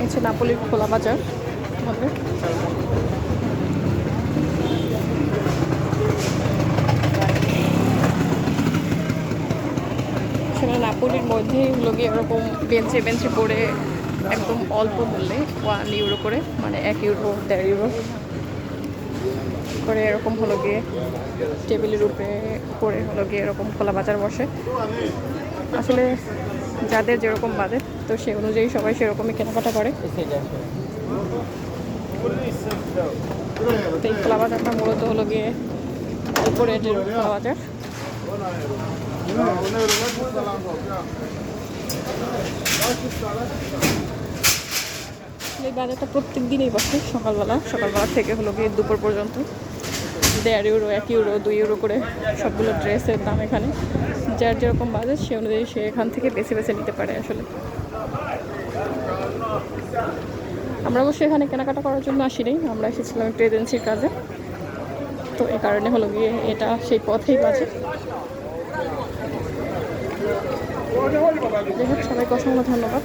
হচ্ছে নাপোলির খোলা বাজার। সেখানে নাপোলির মধ্যে এগুলো গিয়ে এরকম বেঞ্চে বেঞ্চে পড়ে একদম অল্প মূল্যে ওয়ান ইউরো করে মানে এক ইউরো দেড় ইউরো করে এরকম হলো গিয়ে টেবিলের উপরে করে হলো গিয়ে এরকম খোলা বাজার বসে। আসলে যাদের যেরকম বাজেট, তো সে অনুযায়ী সবাই সেরকমই কেনাকাটা করে। এই খোলা বাজারটা মূলত হলো গিয়ে রেটের খোলা বাজার এই বাজারটা প্রত্যেক দিনই বসে, সকালবেলা। সকালবেলা থেকে হলো গিয়ে দুপুর পর্যন্ত। দেড় ইউরো, এক ইউরো, দুই ইউরো করে সবগুলো ড্রেসের দাম এখানে। যার যেরকম বাজেট, সে অনুযায়ী সে এখান থেকে বেছে বেছে নিতে পারে আসলে। আমরা অবশ্যই এখানে কেনাকাটা করার জন্য আসিনি, আমরা এসেছিলাম একটু এজেন্সির কাজে। তো এ কারণে হলো গিয়ে এটা সেই পথেই বাজে। সবাইকে অসংখ্য ধন্যবাদ।